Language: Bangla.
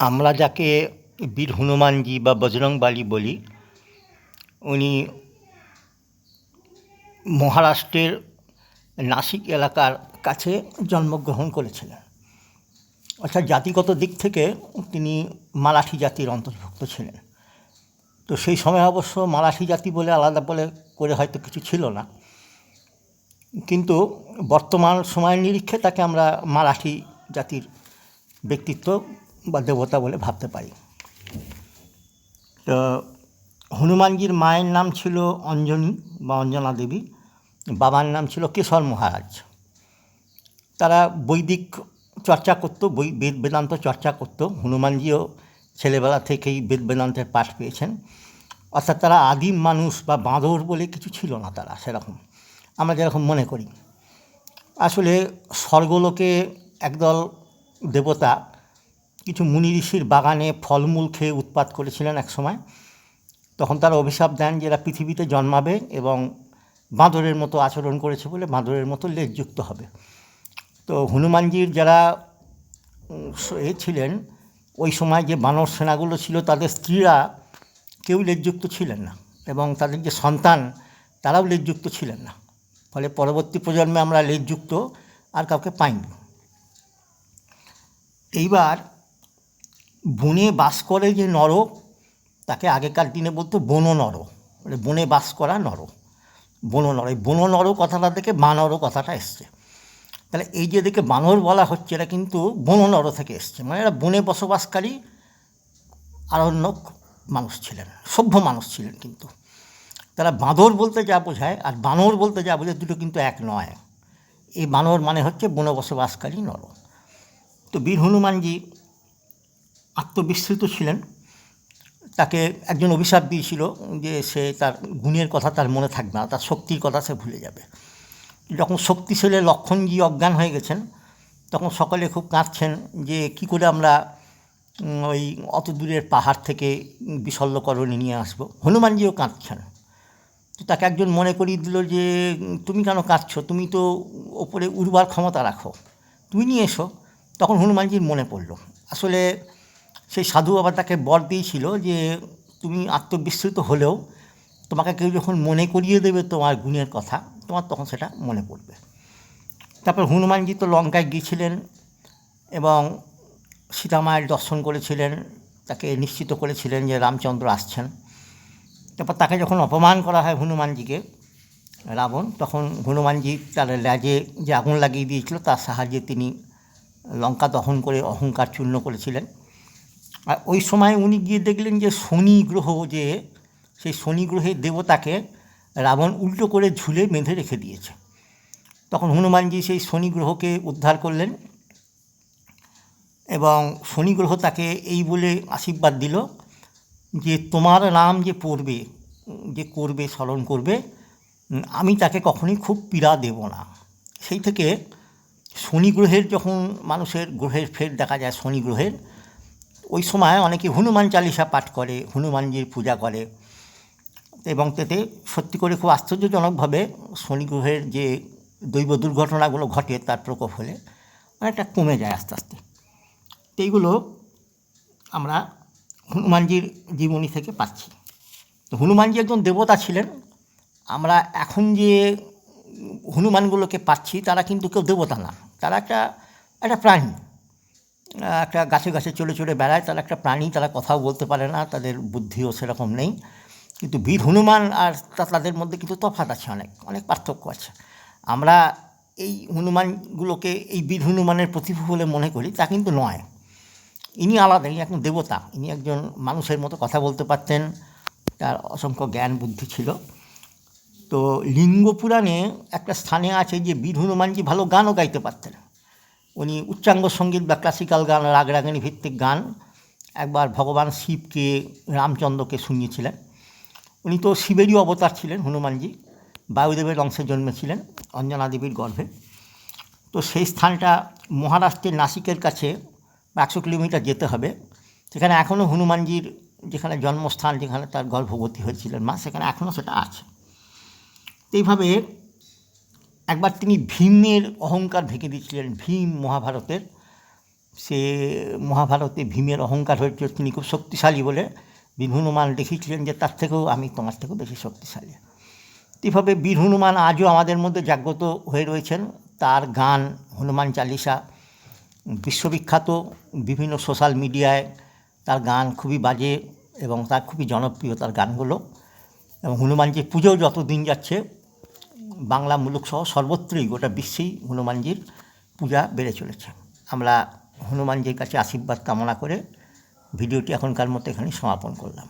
আমরা যাকে বীর হনুমানজি বা বজরংবলী বলি উনি মহারাষ্ট্রের নাসিক এলাকার কাছে জন্মগ্রহণ করেছিলেন। অর্থাৎ জাতিগত দিক থেকে তিনি মারাঠি জাতির অন্তর্ভুক্ত ছিলেন। তো সেই সময় অবশ্য মারাঠি জাতি বলে আলাদা বলে করে হয়তো কিছু ছিল না। কিন্তু বর্তমান সময়ের নিরীক্ষে তাকে আমরা মারাঠি জাতির ব্যক্তিত্ব বা দেবতা বলে ভাবতে পারি। তো হনুমানজির মায়ের নাম ছিল অঞ্জনী বা অঞ্জনা দেবী, বাবার নাম ছিল কেশর মহারাজ। তারা বৈদিক চর্চা করতো বেদ, বেদান্ত চর্চা করতো। হনুমানজিও ছেলেবেলা থেকেই বেদ, বেদান্তের পাঠ পেয়েছেন। অর্থাৎ তারা আদিম মানুষ বা বাঁদর বলে কিছু ছিল না তারা সেরকম। আমরা যেরকম মনে করি। আসলে স্বর্গলোকে একদল দেবতা কিছু মুনি ঋষির বাগানে ফলমূল খেয়ে উৎপাত করেছিলেন এক সময়। তখন তারা অভিশাপ দেন যে এরা পৃথিবীতে জন্মাবে এবং বাঁদরের মতো আচরণ করেছে বলে বাঁদরের মতো লেজযুক্ত হবে। তো হনুমানজির যারা এ ছিলেন, ওই সময় যে বানর সেনাগুলো ছিল, তাদের স্ত্রীরা কেউ লেজযুক্ত ছিলেন না এবং তাদের যে সন্তান, তারাও লেজযুক্ত ছিলেন না। ফলে পরবর্তী প্রজন্মে আমরা লেজযুক্ত আর কাউকে পাইনি। এইবার বনে বাস করে যে নর, তাকে আগেকার দিনে বলতো বন নর মানে বনে বাস করা নর, বন নর। এই বন নর কথাটা থেকে বানর কথাটা এসছে। তাহলে এই যে দিকে বানর বলা হচ্ছে এটা কিন্তু বন নর থেকে এসছে। মানে এরা বনে বসবাসকারী আরণ্যক মানুষ ছিলেন, সভ্য মানুষ ছিলেন কিন্তু। তারা বাঁদর বলতে যা বোঝায়, আর বানর বলতে যা বোঝায়, দুটো কিন্তু এক নয়। এই বানর মানে হচ্ছে বনে বসবাসকারী নর। তো বীর হনুমানজি আত্মবিস্মৃত ছিলেন। তাকে একজন অভিশাপ দিয়েছিল যে সে তার গুণের কথা তার মনে থাকবে না, তার শক্তির কথা সে ভুলে যাবে। যখন শক্তি শক্তিশালী লক্ষণজি অজ্ঞান হয়ে গেছেন, তখন সকলে খুব কাঁদছেন যে কি করে আমরা ওই অত দূরের পাহাড় থেকে বিশল্যকরণে নিয়ে আসব। হনুমানজিও কাঁদছেন। তো তাকে একজন মনে করিয়ে দিল যে, তুমি কেন কাঁদছ? তুমি তো ওপরে উড়বার ক্ষমতা রাখো। তুমি নিয়ে এসো। তখন হনুমানজির মনে পড়ল। আসলে সেই সাধু বাবা তাকে বর দিয়েছিল যে, তুমি আত্মবিস্মৃত হলেও তোমাকে কেউ যখন মনে করিয়ে দেবে তোমার গুণের কথা, তোমার তখন সেটা মনে পড়বে। তারপর হনুমানজি তো লঙ্কায় গিয়েছিলেন এবং সীতামায়ের দর্শন করেছিলেন, তাকে নিশ্চিত করেছিলেন যে রামচন্দ্র আসছেন। তারপর তাকে যখন অপমান করা হয় হনুমানজিকে, রাবণ, তখন হনুমানজি তার ল্যাজে যে আগুন লাগিয়ে দিয়েছিল, তার সাহায্যে তিনি লঙ্কা দহন করে অহংকার চূর্ণ করেছিলেন। আর ওই সময় উনি গিয়ে দেখলেন যে শনি গ্রহ যে, সেই শনি গ্রহের দেবতাকে রাবণ উল্টো করে ঝুলে বেঁধে রেখে দিয়েছে। তখন হনুমানজি সেই শনি গ্রহকে উদ্ধার করলেন এবং শনি গ্রহ তাকে এই বলে আশীর্বাদ দিল যে, তোমার নাম যে পড়বে, যে করবে, স্মরণ করবে, আমি তাকে কখনোই খুব পীড়া দেব না। সেই থেকে শনি গ্রহের যখন মানুষের গ্রহের ফের দেখা যায়, শনি গ্রহের ওই সময় অনেকে হনুমান চালিসা পাঠ করে, হনুমানজির পূজা করে এবং তাতে সত্যি করে খুব আশ্চর্যজনকভাবে শনি গ্রহের যে দৈব দুর্ঘটনাগুলো ঘটে তার প্রকোপ হলে অনেকটা কমে যায় আস্তে আস্তে। এইগুলো আমরা হনুমানজির জীবনী থেকে পাচ্ছি। তো হনুমানজি একজন দেবতা ছিলেন। আমরা এখন যে হনুমানগুলোকে পাচ্ছি তারা কিন্তু কেউ দেবতা না। তারা একটা একটা প্রাণী। একটা গাছে গাছে চলে চলে বেড়ায়, তারা একটা প্রাণী, তারা কথাও বলতে পারে না, তাদের বুদ্ধিও সেরকম নেই। কিন্তু বীর হনুমান আর তাদের মধ্যে কিন্তু তফাৎ আছে অনেক অনেক পার্থক্য আছে। আমরা এই হনুমানগুলোকে, এই বীর হনুমানের প্রতিভা বলে মনে করি, তা কিন্তু নয়। ইনি আলাদা, ইনি একজন দেবতা, ইনি একজন মানুষের মতো কথা বলতে পারতেন, তার অসংখ্য জ্ঞান, বুদ্ধি ছিল। তো লিঙ্গ পুরাণে একটা স্থানে আছে যে বীর হনুমানজি ভালো গানও গাইতে পারতেন। উনি উচ্চাঙ্গ সংগীত বা ক্লাসিক্যাল গান, রাগরাগিনী ভিত্তিক গান একবার ভগবান শিবকে, রামচন্দ্রকে শুনিয়েছিলেন। উনি তো শিবেরই অবতার ছিলেন, হনুমানজি। বায়ুদেবের অংশে জন্মেছিলেন, অঞ্জনা দেবীর গর্ভে। তো সেই স্থানটা মহারাষ্ট্রের নাসিকের কাছে একশো কিলোমিটার যেতে হবে। সেখানে এখনও হনুমানজির যেখানে জন্মস্থান, যেখানে তার গর্ভবতী হয়েছিলেন মা, সেখানে এখনও সেটা আছে। এইভাবে একবার তিনি ভীমের অহংকার ভেঙে দিয়েছিলেন, ভীম মহাভারতের। সে মহাভারতে ভীমের অহংকার হয়েছিল, তিনি খুব শক্তিশালী বলে বীর হনুমান দেখিয়েছিলেন যে, তার থেকেও আমি তোমার থেকেও বেশি শক্তিশালী। এভাবে বীর হনুমান আজও আমাদের মধ্যে জাগ্রত হয়ে রয়েছেন। তার গান, হনুমান চালিসা, বিশ্ববিখ্যাত বিভিন্ন সোশ্যাল মিডিয়ায় তার গান খুবই বাজে এবং তার খুবই জনপ্রিয় তার গানগুলো। এবং হনুমানজির পুজোও যত দিন যাচ্ছে বাংলা মুলুক সহ সর্বত্রই গোটা বিশ্বেই হনুমানজির পূজা বেড়ে চলেছে। আমরা হনুমানজির কাছে আশীর্বাদ কামনা করে ভিডিওটি এখনকার মতো এখানে সমাপন করলাম।